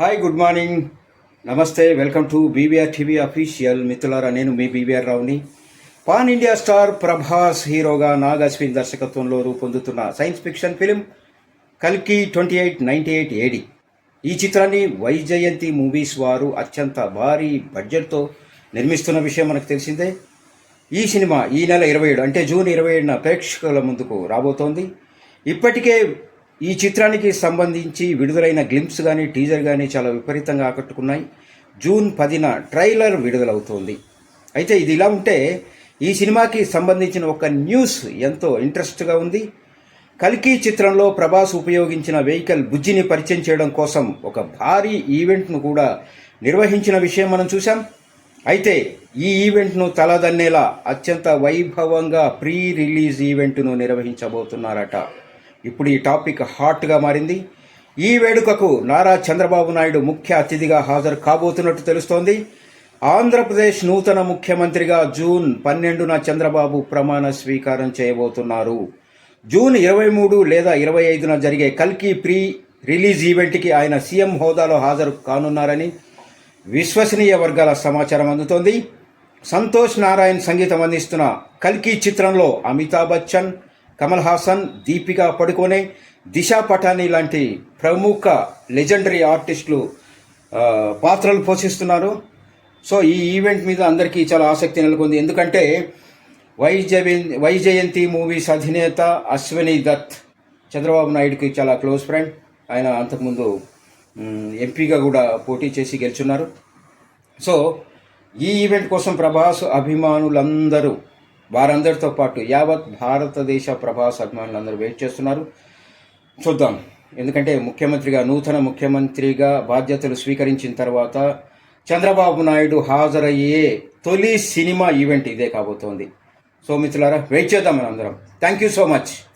Hi good morning నమస్తే welcome to BBR TV official మిత్రులారా నేను మీ బీబీఆర్ రావుని పాన్ ఇండియా స్టార్ ప్రభాస్ హీరోగా నాగ్ అశ్విన్ దర్శకత్వంలో రూపొందుతున్న సైన్స్ ఫిక్షన్ ఫిలిం కల్కి twenty eight ninety eight AD ఈ చిత్రాన్ని వైజయంతి మూవీస్ వారు అత్యంత భారీ బడ్జెట్తో నిర్మిస్తున్న విషయం మనకు తెలిసిందే. ఈ సినిమా ఈ నెల ఇరవై ఏడు అంటే జూన్ ఇరవై ఏడున ప్రేక్షకుల ముందుకు రాబోతోంది. ఇప్పటికే ఈ చిత్రానికి సంబంధించి విడుదలైన గ్లింప్స్ కానీ టీజర్ కానీ చాలా విపరీతంగా ఆకట్టుకున్నాయి. జూన్ పదిన ట్రైలర్ విడుదలవుతోంది. అయితే ఇది ఇలా ఉంటే ఈ సినిమాకి సంబంధించిన ఒక న్యూస్ ఎంతో ఇంట్రెస్ట్గా ఉంది. కల్కి చిత్రంలో ప్రభాస్ ఉపయోగించిన వెహికల్ బుజ్జిని పరిచయం చేయడం కోసం ఒక భారీ ఈవెంట్ను కూడా నిర్వహించిన విషయం మనం చూసాం అయితే ఈ ఈవెంట్ను తలదన్నేలా అత్యంత వైభవంగా ప్రీ రిలీజ్ ఈవెంట్ను నిర్వహించబోతున్నారట. ఇప్పుడు ఈ టాపిక్ హాట్గా మారింది. ఈ వేడుకకు నారా చంద్రబాబు నాయుడు ముఖ్య అతిథిగా హాజరు కాబోతున్నట్టు తెలుస్తోంది. ఆంధ్రప్రదేశ్ నూతన ముఖ్యమంత్రిగా జూన్ పన్నెండున చంద్రబాబు ప్రమాణ స్వీకారం చేయబోతున్నారు. జూన్ ఇరవై మూడు లేదా ఇరవై ఐదున జరిగే కల్కి ప్రీ రిలీజ్ ఈవెంట్కి ఆయన సీఎం హోదాలో హాజరు కానున్నారని విశ్వసనీయ వర్గాల సమాచారం అందుతోంది. సంతోష్ నారాయణ్ సంగీతం అందిస్తున్న కల్కి చిత్రంలో అమితాబ్ బచ్చన్ కమల్ హాసన్ దీపికా పడుకోనే దిశా పటాని లాంటి ప్రముఖ లెజెండరీ ఆర్టిస్టులు పాత్రలు పోషిస్తున్నారు. సో ఈ ఈవెంట్ మీద అందరికీ చాలా ఆసక్తి నెలకొంది. ఎందుకంటే వైజయ వైజయంతి మూవీస్ అధినేత అశ్విని దత్ చంద్రబాబు నాయుడుకి చాలా క్లోజ్ ఫ్రెండ్. ఆయన అంతకుముందు ఎంపీగా కూడా పోటీ చేసి గెలుచున్నారు. సో ఈ ఈవెంట్ కోసం ప్రభాస్ అభిమానులందరూ వారందరితో పాటు యావత్ భారతదేశ ప్రభాస్ అభిమానులందరూ వెయిట్ చేస్తున్నారు. చూద్దాం. ఎందుకంటే ముఖ్యమంత్రిగా నూతన ముఖ్యమంత్రిగా బాధ్యతలు స్వీకరించిన తర్వాత చంద్రబాబు నాయుడు హాజరయ్యే తొలి సినిమా ఈవెంట్ ఇదే కాబోతోంది. సో మిత్రులారా వెయిట్ చేద్దాం మనందరం. Thank you so much.